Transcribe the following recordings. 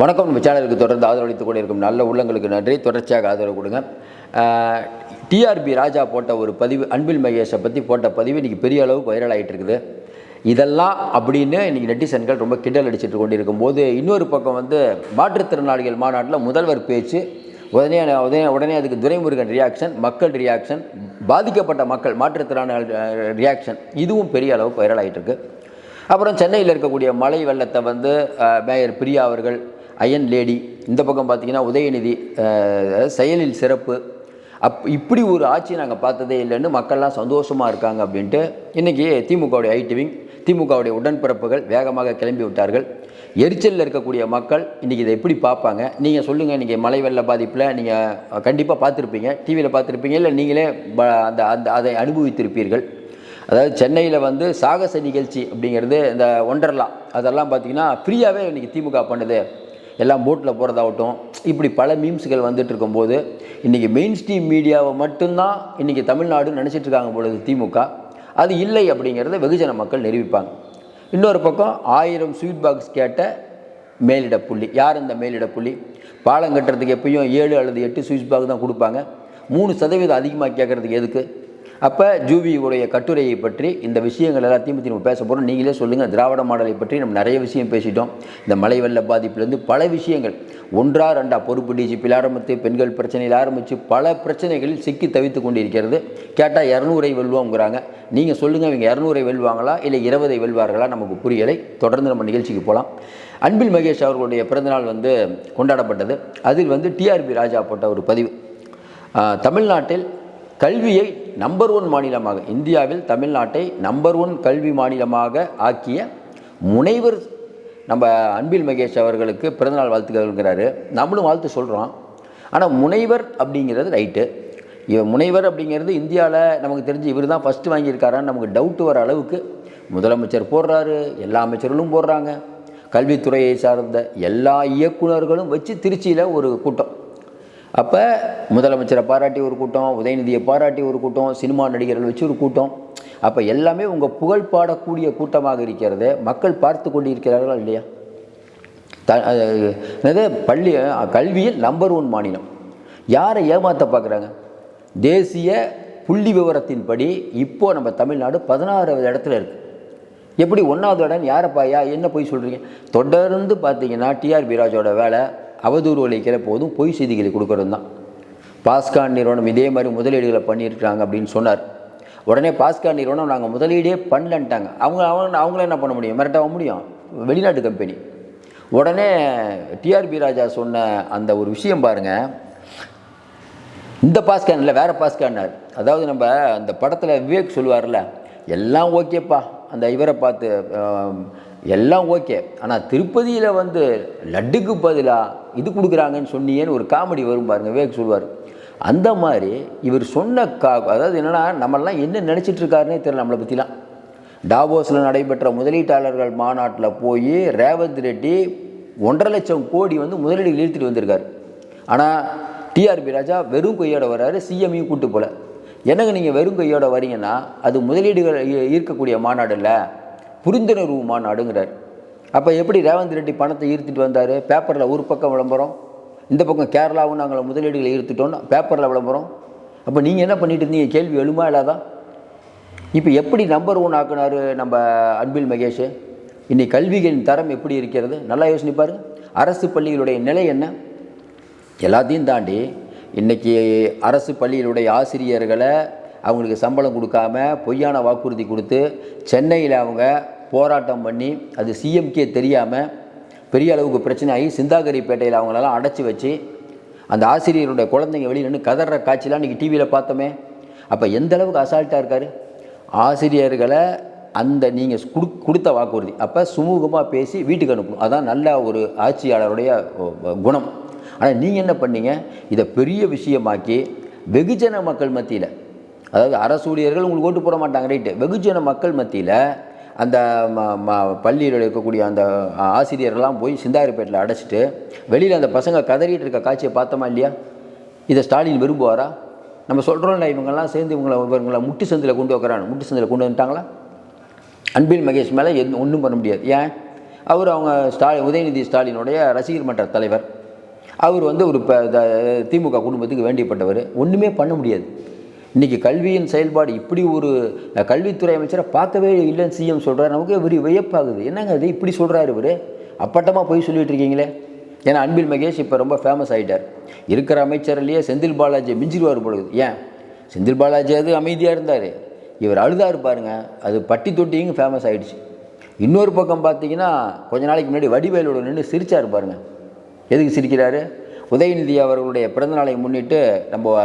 வணக்கம். நம்ம சேனலுக்கு தொடர்ந்து ஆதரவளித்துக் கொண்டிருக்கும் நல்ல உள்ளங்களுக்கு நன்றி. தொடர்ச்சியாக ஆதரவு கொடுங்க. டிஆர்பி ராஜா போட்ட ஒரு பதிவு அன்பில் மகேஷை பற்றி போட்ட பதிவு இன்றைக்கி பெரிய அளவுக்கு வைரல் ஆகிட்டு இருக்குது இதெல்லாம் அப்படின்னு இன்றைக்கி நெட்டிசன்கள் ரொம்ப கிண்டல் அடிச்சுட்டு கொண்டிருக்கும் போது இன்னொரு பக்கம் வந்து மாற்றுத்திறனாளிகள் மாநாட்டில் முதல்வர் பேச்சு உடனே உடனே உடனே அதுக்கு துரைமுருகன் ரியாக்ஷன் மக்கள் ரியாக்ஷன் பாதிக்கப்பட்ட மக்கள் மாற்றுத்திறனாளி ரியாக்ஷன் இதுவும் பெரிய அளவுக்கு வைரல் ஆகிட்டு இருக்கு அப்புறம் சென்னையில் இருக்கக்கூடிய மழை வெள்ளத்தை வந்து மேயர் பிரியா அவர்கள் அயன் லேடி. இந்த பக்கம் பார்த்தீங்கன்னா உதயநிதி செயலில் சிறப்பு. அப் இப்படி ஒரு ஆட்சி நாங்கள் பார்த்ததே இல்லைன்னு மக்கள்லாம் சந்தோஷமாக இருக்காங்க அப்படின்ட்டு இன்றைக்கி திமுகவுடைய ஐடிவிங் திமுகவுடைய உடன்பிறப்புகள் வேகமாக கிளம்பி விட்டார்கள். எரிச்சலில் இருக்கக்கூடிய மக்கள் இன்றைக்கி இதை எப்படி பார்ப்பாங்க? நீங்கள் சொல்லுங்கள் இன்றைக்கி மழை வெள்ள பாதிப்பில் நீங்கள் கண்டிப்பாக பார்த்துருப்பீங்க. டிவியில் பார்த்துருப்பீங்க. இல்லை நீங்களே ப- அந்த அந்த அதை அனுபவித்திருப்பீர்கள். அதாவது சென்னையில் வந்து சாகச நிகழ்ச்சி அப்படிங்கிறது இந்த ஒண்டர்லா. அதெல்லாம் பார்த்தீங்கன்னா ஃப்ரீயாகவே இன்றைக்கி திமுக பண்ணுது. எல்லாம் போட்டில் போகிறதாகட்டும் இப்படி பல மீம்ஸ்கள் வந்துட்டு இருக்கும்போது இன்றைக்கி மெயின் ஸ்ட்ரீம் மீடியாவை மட்டும்தான் இன்றைக்கி தமிழ்நாடு நினச்சிட்டு இருக்காங்க பொழுது திமுக. அது இல்லை அப்படிங்கிறத வெகுஜன மக்கள் நிரூபிப்பாங்க. இன்னொரு பக்கம் ஆயிரம் ஸ்வீட் பாக்ஸ் கேட்ட மேலிட புள்ளி. யார் இந்த மேலிட புள்ளி? பாலம் கட்டுறதுக்கு எப்பயும் ஏழு அல்லது எட்டு ஸ்வீட் பாக்ஸ் தான் கொடுப்பாங்க. மூணு சதவீதம் அதிகமாக கேட்குறதுக்கு எதுக்கு? அப்போ ஜூவியுடைய கட்டுரையை பற்றி இந்த விஷயங்கள் எல்லாத்தையும் பற்றி நம்ம பேச போகிறோம் நீங்களே சொல்லுங்கள் திராவிட மாடலை பற்றி நம்ம நிறைய விஷயம் பேசிட்டோம். இந்த மழை வெள்ள பாதிப்புலேருந்து பல விஷயங்கள். ஒன்றா ரெண்டா பொறுப்பு டிஜிபியில் ஆரம்பித்து பெண்கள் பிரச்சனையில் ஆரம்பித்து பல பிரச்சனைகளில் சிக்கி தவித்து கொண்டிருக்கிறது. கேட்டால் இரநூறை வெல்வோங்கிறாங்க. நீங்கள் சொல்லுங்கள் இவங்க இரநூறை வெல்வாங்களா? இல்லை இருபதை வெல்வார்களா? நமக்கு புரியலை. தொடர்ந்து நம்ம நிகழ்ச்சிக்கு போகலாம் அன்பில் மகேஷ் அவர்களுடைய பிறந்தநாள் வந்து கொண்டாடப்பட்டது. அதில் வந்து டிஆர்பி ராஜா போட்ட ஒரு பதிவு. தமிழ்நாட்டில் கல்வியை நம்பர் ஒன் மாநிலமாக இந்தியாவில் தமிழ்நாட்டை நம்பர் ஒன் கல்வி மாநிலமாக ஆக்கிய முனைவர் நம்ம அன்பில் மகேஷ் அவர்களுக்கு பிறந்தநாள் வாழ்த்துக்கிறாரு நம்மளும் வாழ்த்து சொல்கிறோம் ஆனால் முனைவர் அப்படிங்கிறது ரைட்டு இவர் முனைவர் அப்படிங்கிறது இந்தியாவில் நமக்கு தெரிஞ்சு இவர் தான் ஃபஸ்ட்டு வாங்கியிருக்காரான்னு நமக்கு டவுட்டு வர அளவுக்கு முதலமைச்சர் போடுறாரு எல்லா அமைச்சர்களும் போடுறாங்க. கல்வித்துறையை சார்ந்த எல்லா இயக்குனர்களும் வச்சு திருச்சியில் ஒரு கூட்டம். அப்போ முதலமைச்சரை பாராட்டி ஒரு கூட்டம் உதயநிதியை பாராட்டி ஒரு கூட்டம் சினிமா நடிகர்கள் வச்சு ஒரு கூட்டம். அப்போ எல்லாமே உங்கள் புகழ் பாடக்கூடிய கூட்டமாக இருக்கிறது மக்கள் பார்த்து கொண்டிருக்கிறார்களா இல்லையா? த அது என்னது? பள்ளி கல்வியில் நம்பர் ஒன் மாநிலம். யாரை ஏமாற்ற பார்க்குறாங்க? தேசிய புள்ளி விவரத்தின்படி இப்போது நம்ம தமிழ்நாடு பதினாறாவது இடத்துல இருக்குது எப்படி ஒன்றாவது இடம் யாரைப்பா யா என்ன போய் சொல்கிறீங்க தொடர்ந்து பார்த்தீங்கன்னா டிஆர்பி ராஜோட வேலை அவதூறு அளிக்கிற போதும் பொய் செய்திகளை கொடுக்கறது தான் பாஸ்கான் நிறுவனம் இதே மாதிரி முதலீடுகளை பண்ணியிருக்காங்க அப்படின்னு சொன்னார். உடனே பாஸ்கான் நிறுவனம் நாங்கள் முதலீடே பண்ணலன்ட்டாங்க. அவங்க அவங்க அவங்கள என்ன பண்ண முடியும்? மிரட்டவ முடியும். வெளிநாட்டு கம்பெனி. உடனே டிஆர்பி ராஜா சொன்ன அந்த ஒரு விஷயம் பாருங்கள் இந்த பாஸ்கான் இல்லை வேறு பாஸ்கான்னார். அதாவது நம்ம அந்த படத்தில் விவேக் சொல்லுவார்ல எல்லாம் ஓகேப்பா. அந்த இவரை பார்த்து எல்லாம் ஓகே. ஆனால் திருப்பதியில் வந்து லட்டுக்கு பதிலாக இது கொடுக்குறாங்கன்னு சொன்னியேன்னு ஒரு காமெடி வரும் பாருங்க வேக் சொல்லுவார் அந்த மாதிரி இவர் சொன்ன கா அதாவது என்னென்னா நம்மளாம் என்ன நினச்சிட்டு இருக்காருன்னே தெரியல நம்மளை பற்றிலாம் டாவோஸில் நடைபெற்ற முதலீட்டாளர்கள் மாநாட்டில் போய் ரேவந்த் ரெட்டி ஒன்றரை லட்சம் கோடி வந்து முதலீடுகள் இழுத்துட்டு வந்திருக்காரு. ஆனால் டிஆர்பி ராஜா வெறும் கையோட வர்றாரு சிஎம்யும் கூட்டு போல. என்னங்க நீங்கள் வெறும் கையோட வரீங்கன்னா அது முதலீடுகள் ஈர்க்கக்கூடிய மாநாடு இல்லை. புரிந்துணர்வு மாநாடுங்கிறார் அப்போ எப்படி ரேவந்த் ரெட்டி பணத்தை ஈர்த்துட்டு வந்தார்? பேப்பரில் ஒரு பக்கம் விளம்பரம் இந்த பக்கம் கேரளாவும் நாங்கள் முதலீடுகளை ஈர்த்துட்டோம்னு பேப்பரில் விளம்பரம். அப்போ நீங்கள் என்ன பண்ணிட்டு இருந்தீங்க? கேள்வி எழுமா இல்லாதான் இப்போ எப்படி நம்பர் ஒன் ஆக்குனாரு நம்ம அன்பில் மகேஷ்? இன்னைக்கு கல்விகளின் தரம் எப்படி இருக்கிறது? நல்லா யோசனைப்பார். அரசு பள்ளிகளுடைய நிலை என்ன? எல்லாத்தையும் தாண்டி இன்றைக்கி அரசு பள்ளிகளுடைய ஆசிரியர்களை அவங்களுக்கு சம்பளம் கொடுக்காம பொய்யான வாக்குறுதி கொடுத்து சென்னையில் அவங்க போராட்டம் பண்ணி அது சிஎம்கே தெரியாமல் பெரிய அளவுக்கு பிரச்சனை ஆகி சிந்தாகரிப்பேட்டையில் அவங்களெல்லாம் அடைச்சி வச்சு அந்த ஆசிரியருடைய குழந்தைங்க வெளியில் நின்று கதற காட்சிலாம் இன்றைக்கி டிவியில் பார்த்தோமே. அப்போ எந்த அளவுக்கு அசால்ட்டாக இருக்கார்? ஆசிரியர்களை அந்த நீங்கள் கொடு கொடுத்த வாக்குறுதி. அப்போ சுமூகமாக பேசி வீட்டுக்கு அனுப்பணும். அதான் நல்ல ஒரு ஆட்சியாளருடைய குணம். ஆனால் நீங்கள் என்ன பண்ணீங்க? இதை பெரிய விஷயமாக்கி வெகுஜன மக்கள் மத்தியில் அதாவது அரசு ஊழியர்கள் உங்களுக்கு ஓட்டு போட மாட்டாங்க ரைட்டு வெகுஜன மக்கள் மத்தியில் அந்த ம- ம- பள்ளியில் இருக்கக்கூடிய அந்த ஆசிரியர்கள்லாம் போய் சிந்தாரிப்பேட்டில் அடைச்சிட்டு வெளியில் அந்த பசங்க கதறிட்டு இருக்க காட்சியை பார்த்தோமா இல்லையா? இதை ஸ்டாலின் விரும்புவாரா? நம்ம சொல்கிறோம்ல இவங்கெல்லாம் சேர்ந்து இவங்களை இவங்களை முட்டு சந்தில் கொண்டு வைக்கிறாங்க முட்டு சந்தில் கொண்டு வந்துட்டாங்களா? அன்பில் மகேஷ் மேலே எந்த ஒன்றும் பண்ண முடியாது. ஏன்? அவர் அவங்க ஸ்டாலி உதயநிதி ஸ்டாலினுடைய ரசிகர் மன்ற தலைவர். அவர் வந்து ஒரு த- திமுக குடும்பத்துக்கு வேண்டியப்பட்டவர் ஒன்றுமே பண்ண முடியாது. இன்றைக்கி கல்வியின் செயல்பாடு இப்படி ஒரு கல்வித்துறை அமைச்சரை பார்க்கவே இல்லைன்னு சிஎம் சொல்கிறார் நமக்கு இவர் வியப்பாகுது. என்னங்க அது இப்படி சொல்கிறாரு இவர். அப்பட்டமாக போய் சொல்லிகிட்டு இருக்கீங்களே? ஏன்னா அன்பில் மகேஷ் இப்போ ரொம்ப ஃபேமஸ் ஆகிட்டார் இருக்கிற அமைச்சர்லேயே செந்தில் பாலாஜி மிஞ்சிடுவார் பொழுது ஏன்? செந்தில் பாலாஜி அது அமைதியாக இருந்தார். இவர் அழுதாரு பாருங்க. அது பட்டி தொட்டியும் ஃபேமஸ் ஆகிடுச்சு இன்னொரு பக்கம் பார்த்தீங்கன்னா கொஞ்ச நாளைக்கு முன்னாடி வடிவேலோட நின்று சிரிச்சார் பாருங்க. எதுக்கு சிரிக்கிறாரு? உதயநிதி அவர்களுடைய பிறந்தநாளை முன்னிட்டு நம்ம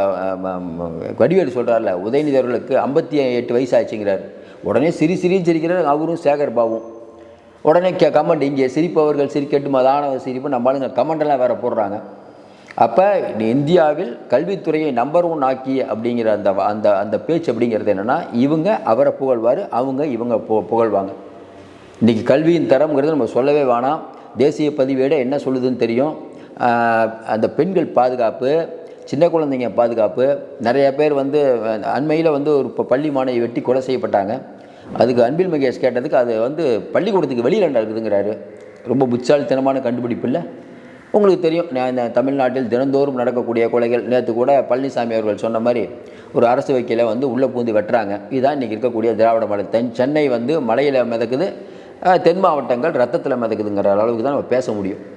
வடிவேலு சொல்கிறார்ல உதயநிதி அவர்களுக்கு ஐம்பத்தி எட்டு வயசு ஆச்சுங்கிறார் உடனே சிரி சிரின்னு சிரிக்கிறார் அவரும் சேகர் பாவும் உடனே கே கமெண்ட் இங்கே சிரிப்பவர்கள் சிரிக்கட்டும் அதானவர் சிரிப்பு நம்ம ஆளுங்க கமெண்டெல்லாம் வேறு போடுறாங்க. அப்போ இந்தியாவில் கல்வித்துறையை நம்பர் ஒன் ஆக்கி அப்படிங்கிற அந்த வ- அந்த அந்த பேச்சு அப்படிங்கிறது என்னென்னா இவங்க அவரை புகழ்வார் அவங்க இவங்க பு புகழ்வாங்க. இன்றைக்கி கல்வியின் தரம்ங்கிறது நம்ம சொல்லவே வேணாம். தேசிய பதிவேடு என்ன சொல்லுதுன்னு தெரியும். அந்த பெண்கள் பாதுகாப்பு சின்ன குழந்தைங்க பாதுகாப்பு நிறைய பேர் வந்து அண்மையில் வந்து ஒரு ப- பள்ளி மாணவி வெட்டி கொலை செய்யப்பட்டாங்க. அதுக்கு அன்பில் மகேஷ் கேட்டதுக்கு அது வந்து பள்ளிக்கூடத்துக்கு வெளியில் நடக்குதுங்கிறாரு ரொம்ப புச்சாலித்தனமான கண்டுபிடிப்பு இல்லை? உங்களுக்கு தெரியும் நான் இந்த தமிழ்நாட்டில் தினந்தோறும் நடக்கக்கூடிய கொலைகள் நேற்று கூட பழனிசாமி அவர்கள் சொன்ன மாதிரி ஒரு அரசு வைக்கையில் வந்து உள்ளே பூந்து வெட்டுறாங்க. இதுதான் இன்றைக்கி இருக்கக்கூடிய திராவிட மாடல். தென் சென்னை வந்து மலையில் மிதக்குது தென் மாவட்டங்கள் ரத்தத்தில் மிதக்குதுங்கிற அளவுக்கு தான் நம்ம பேச முடியும்.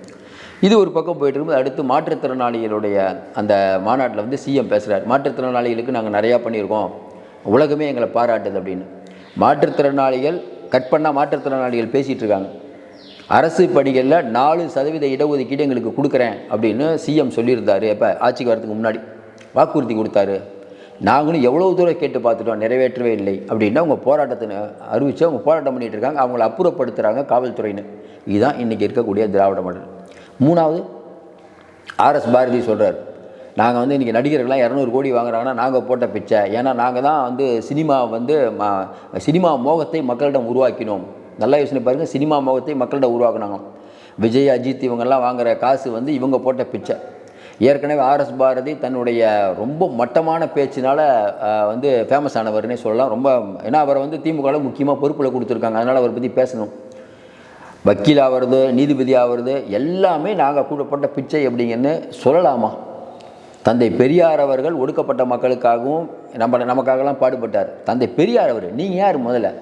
இது ஒரு பக்கம் போயிட்டு இருக்கும்போது அடுத்து மாற்றுத்திறனாளிகளுடைய அந்த மாநாட்டில் வந்து சிஎம் பேசுகிறார் மாற்றுத்திறனாளிகளுக்கு நாங்கள் நிறையா பண்ணியிருக்கோம். உலகமே எங்களை பாராட்டுது அப்படின்னு. மாற்றுத்திறனாளிகள் கட் பண்ணால் மாற்றுத்திறனாளிகள் பேசிகிட்டு இருக்காங்க. அரசு பணிகளில் நாலு சதவீத இடஒதுக்கீடு எங்களுக்கு கொடுக்குறேன் அப்படின்னு சிஎம் சொல்லியிருந்தாரு. எப்போ ஆட்சிக்கு வரதுக்கு முன்னாடி வாக்குறுதி கொடுத்தாரு. நாங்களும் எவ்வளோ தூரம் கேட்டு பார்த்துட்டோம் நிறைவேற்றவே இல்லை அப்படின்னா அவங்க போராட்டத்தை அறிவித்து அவங்க போராட்டம் பண்ணிகிட்டு இருக்காங்க. அவங்கள அப்புறப்படுத்துகிறாங்க காவல்துறையினர். இதுதான் இன்றைக்கி இருக்கக்கூடிய திராவிட மாடல். மூணாவது ஆர்எஸ் பாரதி சொல்கிறார் நாங்கள் வந்து இன்றைக்கி நடிகர்கள்லாம் இரநூறு கோடி வாங்குறாங்கன்னா நாங்கள் போட்ட பிச்சை. ஏன்னா நாங்கள் தான் வந்து சினிமா வந்து ம- சினிமா மோகத்தை மக்களிடம் உருவாக்கினோம். நல்லா யோசனை பாருங்கள் சினிமா மோகத்தை மக்களிடம் உருவாக்கினாங்க. விஜய் அஜித் இவங்கெல்லாம் வாங்குற காசு வந்து இவங்க போட்ட பிச்சை. ஏற்கனவே ஆர்எஸ் பாரதி தன்னுடைய ரொம்ப மட்டமான பேச்சினால் வந்து ஃபேமஸ் ஆனவர்னே சொல்லலாம். ரொம்ப ஏன்னா அவரை வந்து திமுகவில் முக்கியமாக பொறுப்பில் கொடுத்துருக்காங்க. அதனால் அவரை பற்றி பேசணும். வக்கீல் ஆகிறது நீதிபதி ஆகிறது எல்லாமே நாங்கள் கூடப்பட்ட பிச்சை அப்படிங்கன்னு சொல்லலாமா? தந்தை பெரியார் அவர்கள் ஒடுக்கப்பட்ட மக்களுக்காகவும் நம்ம நமக்காகலாம் பாடுபட்டார். தந்தை பெரியார் அவர் நீங்கள் யார் முதல்ல?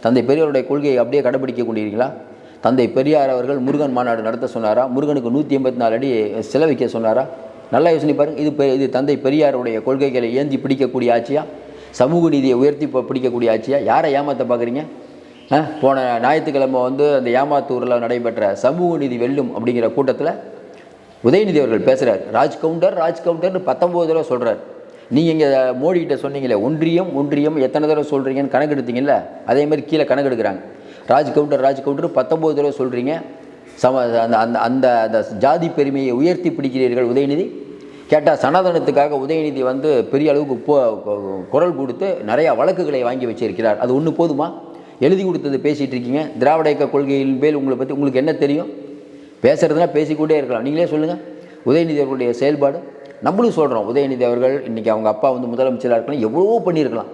தந்தை பெரியாருடைய கொள்கையை அப்படியே கடைபிடிக்க கொண்டீர்களா தந்தை பெரியார் அவர்கள் முருகன் மாநாடு நடத்த சொன்னாரா? முருகனுக்கு நூற்றி எண்பத்தி நாலு அடி சிலை வைக்க சொன்னாரா? நல்லா யோசனை பாருங்க. இது பெ- இது தந்தை பெரியாருடைய கொள்கைகளை ஏந்தி பிடிக்கக்கூடிய ஆட்சியா? சமூக நீதியை உயர்த்தி பிடிக்கக்கூடிய ஆட்சியா? யாரை ஏமாற்ற பார்க்குறீங்க? போன ஞாயிற்றுக்கிழமை வந்து அந்த ஏமாத்தூரில் நடைபெற்ற சமூக நீதி வெல்லும் அப்படிங்கிற கூட்டத்தில் உதயநிதி அவர்கள் பேசுகிறார் ராஜ் கவுண்டர் ராஜ் கவுண்டர்னு பத்தொம்போது தடவை சொல்கிறார் நீங்கள் இங்கே மோடிக்கிட்ட சொன்னீங்களே ஒன்றியம் ஒன்றியம் எத்தனை தடவை சொல்கிறீங்கன்னு கணக்கு எடுத்தீங்கல்ல அதே மாதிரி கீழே கணக்கு எடுக்கிறாங்க ராஜ் கவுண்டர் ராஜ் கவுண்டர் பத்தொம்போது தடவை சொல்கிறீங்க சம அந்த அந்த அந்த அந்த ஜாதி பெருமையை உயர்த்தி பிடிக்கிறீர்கள் உதயநிதி. கேட்டால் சனாதனத்துக்காக உதயநிதி வந்து பெரிய அளவுக்கு குரல் கொடுத்து நிறையா வழக்குகளை வாங்கி வச்சிருக்கிறார். அது ஒன்று போதுமா? எழுதி கொடுத்தது பேசிகிட்டு இருக்கீங்க. திராவிட இயக்க கொள்கையின் மேல் உங்களை பற்றி உங்களுக்கு என்ன தெரியும்? பேசுகிறதுனா பேசிக்கொண்டே இருக்கலாம். நீங்களே சொல்லுங்கள் உதயநிதி அவர்களுடைய செயல்பாடு. நம்மளும் சொல்கிறோம் உதயநிதி அவர்கள் இன்றைக்கி அவங்க அப்பா வந்து முதலமைச்சராக இருக்கலாம். எவ்வளவோ பண்ணியிருக்கலாம்.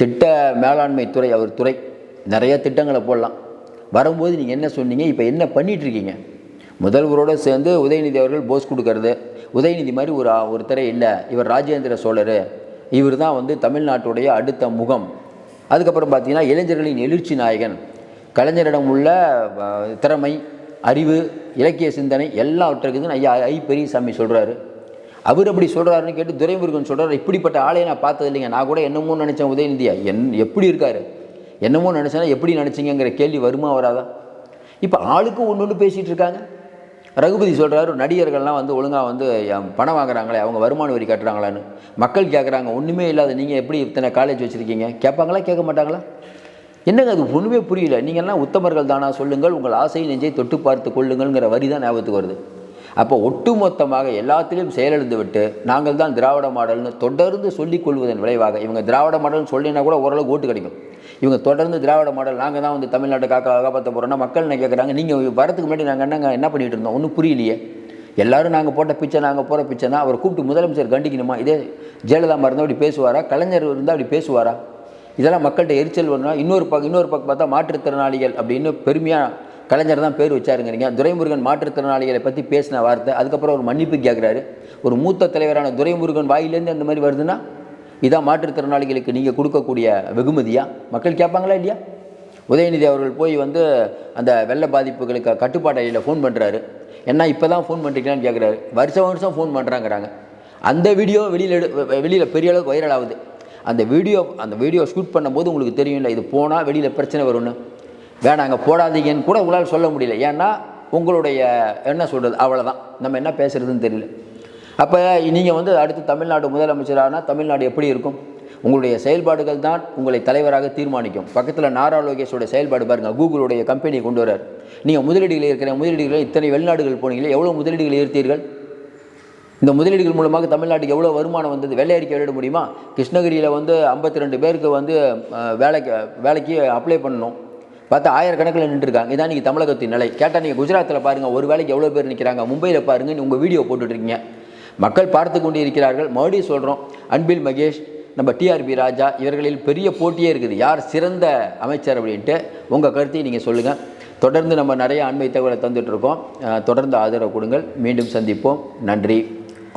திட்ட மேலாண்மை துறை அவர் துறை. நிறைய திட்டங்களை போடலாம். வரும்போது நீங்கள் என்ன சொன்னீங்க? இப்போ என்ன பண்ணிகிட்ருக்கீங்க முதல்வரோடு சேர்ந்து உதயநிதி அவர்கள் போஸ் கொடுக்கறது. உதயநிதி மாதிரி ஒரு ஒருத்தரை இல்லை இவர் ராஜேந்திர சோழர். இவர் தான் வந்து தமிழ்நாட்டுடைய அடுத்த முகம். அதுக்கப்புறம் பார்த்தீங்கன்னா இளைஞர்களின் எழுச்சி நாயகன் கலைஞரிடம் உள்ள திறமை அறிவு இலக்கிய சிந்தனை எல்லாவற்றிற்கு ஐயா ஐ பெரியசாமி சொல்கிறாரு அவர் அப்படி சொல்கிறாருன்னு கேட்டு துரைமுருகன் சொல்கிறார் இப்படிப்பட்ட ஆளையை நான் பார்த்தது இல்லைங்க. நான் கூட என்னமோ நினச்சேன் உதயநிதியா. என் எப்படி இருக்காரு? என்னமோ நினச்சேன்னா எப்படி நினச்சிங்கிற கேள்வி வருமா வராதா? இப்போ ஆளுக்கும் ஒன்று ஒன்று பேசிகிட்டு இருக்காங்க. ரகுபதி சொல்கிறாரு நடிகர்கள்லாம் வந்து ஒழுங்காக வந்து பணம் வாங்குறாங்களே அவங்க வருமான வரி கட்டுறாங்களான்னு. மக்கள் கேட்குறாங்க ஒன்றுமே இல்லாத நீங்கள் எப்படி இத்தனை காலேஜ் வச்சுருக்கீங்க? கேட்பாங்களா கேட்க மாட்டாங்களா? என்னங்க அது ஒன்றுமே புரியல. நீங்கள்லாம் உத்தமர்கள் தானா சொல்லுங்கள் உங்கள் ஆசை நெஞ்சை தொட்டு பார்த்து கொள்ளுங்கள்ங்கிற வரி தான் ஞாபகத்துக்கு வருது. அப்போ ஒட்டுமொத்தமாக எல்லாத்திலையும் செயலிழந்து விட்டு நாங்கள் தான் திராவிட மாடல்னு தொடர்ந்து சொல்லிக் கொள்வதன் விளைவாக இவங்க திராவிட மாடல்னு சொல்லினா கூட ஓரளவுக்கு ஓட்டு கிடைக்கும். இவங்க தொடர்ந்து திராவிட மாடல் நாங்கள் தான் வந்து தமிழ்நாட்டை காக்க காப்பாற்ற போகிறோம்னா மக்கள் என்ன கேட்குறாங்க நீங்கள் வரதுக்கு முன்னாடி நாங்கள் என்னங்க என்ன பண்ணிட்டு இருந்தோம்? ஒன்றும் புரியலையே. எல்லாரும் நாங்கள் போட்ட பிச்சை நாங்கள் போகிற பிச்சை தான் அவர் கூப்பிட்டு முதலமைச்சர் கண்டிக்கணுமா? இதே ஜெயலலிதா இருந்தால் அப்படி பேசுவாரா? கலைஞர் இருந்தால் அப்படி பேசுவாரா? இதெல்லாம் மக்கள்கிட்ட எரிச்சல் வரணும் இன்னொரு பக்கம் இன்னொரு பக்கம் பார்த்தா மாற்றுத்திறனாளிகள் அப்படின்னு பெருமையாக கலைஞர் தான் பேர் வச்சாருங்கிறீங்க. துரைமுருகன் மாற்றுத்திறனாளிகளை பற்றி பேசின வார்த்தை அதுக்கப்புறம் ஒரு மன்னிப்பு கேட்குறாரு ஒரு மூத்த தலைவரான துரைமுருகன் வாயிலேருந்து அந்த மாதிரி வருதுன்னா இதான் மாற்றுத்திறனாளிகளுக்கு நீங்கள் கொடுக்கக்கூடிய வெகுமதியா? மக்கள் கேட்பாங்களா இல்லையா? உதயநிதி அவர்கள் போய் வந்து அந்த வெள்ள பாதிப்புகளுக்கு கட்டுப்பாட்டு அறையில் ஃபோன் பண்ணுறாரு என்ன இப்போ தான் ஃபோன் பண்ணுறீங்களான்னு கேட்குறாரு வருஷம் வருஷம் ஃபோன் பண்ணுறாங்கிறாங்க அந்த வீடியோ வெளியில் எடு வெளியில் பெரிய அளவுக்கு வைரல் ஆகுது. அந்த வீடியோ அந்த வீடியோ ஷூட் பண்ணும்போது உங்களுக்கு தெரியும்ல இது போனால் வெளியில் பிரச்சனை வரும்னு. வேணாங்க போடாதீங்கன்னு கூட உங்களால் சொல்ல முடியல. ஏன்னா உங்களுடைய என்ன சொல்கிறது அவ்வளோதான் நம்ம என்ன பேசுகிறதுன்னு தெரியல. அப்போ நீங்கள் வந்து அடுத்து தமிழ்நாடு முதலமைச்சரானா தமிழ்நாடு எப்படி இருக்கும்? உங்களுடைய செயல்பாடுகள் தான் உங்களை தலைவராக தீர்மானிக்கும். பக்கத்தில் நாரா லோகேஷோட செயல்பாடு பாருங்கள் கூகுளுடைய கம்பெனியை கொண்டு வரார் நீங்கள் முதலீடுகள் இருக்கிற முதலீடுகளை இத்தனை வெளிநாடுகள் போனீங்களே எவ்வளோ முதலீடுகள் ஈர்த்தீர்கள் இந்த முதலீடுகள் மூலமாக தமிழ்நாட்டுக்கு எவ்வளோ வருமானம் வந்தது? வெள்ளை அறிக்கை வெளியிட முடியுமா? கிருஷ்ணகிரியில் வந்து ஐம்பத்தி ரெண்டு பேருக்கு வந்து வேலைக்கு வேலைக்கு அப்ளை பண்ணணும். பார்த்தா ஆயிரக்கணக்கில் நின்றுருக்காங்க. இதான் நீங்கள் தமிழகத்தின் நிலை. கேட்டால் நீங்கள் குஜராத்தில் பாருங்கள் ஒரு வேலைக்கு எவ்வளோ பேர் நிற்கிறாங்க மும்பையில் பாருங்கள் உங்கள் வீடியோ போட்டுட்ருக்கீங்க. மக்கள் பார்த்து கொண்டு இருக்கிறார்கள் மறுபடியும் சொல்கிறோம் அன்பில் மகேஷ் நம்ம டிஆர்பி ராஜா இவர்களில் பெரிய போட்டியே இருக்குது. யார் சிறந்த அமைச்சர் அப்படின்ட்டு உங்கள் கருத்தையும் நீங்கள் சொல்லுங்கள் தொடர்ந்து நம்ம நிறைய அண்மை தகவலை தந்துட்டுருக்கோம் தொடர்ந்து ஆதரவு கொடுங்கள். மீண்டும் சந்திப்போம். நன்றி.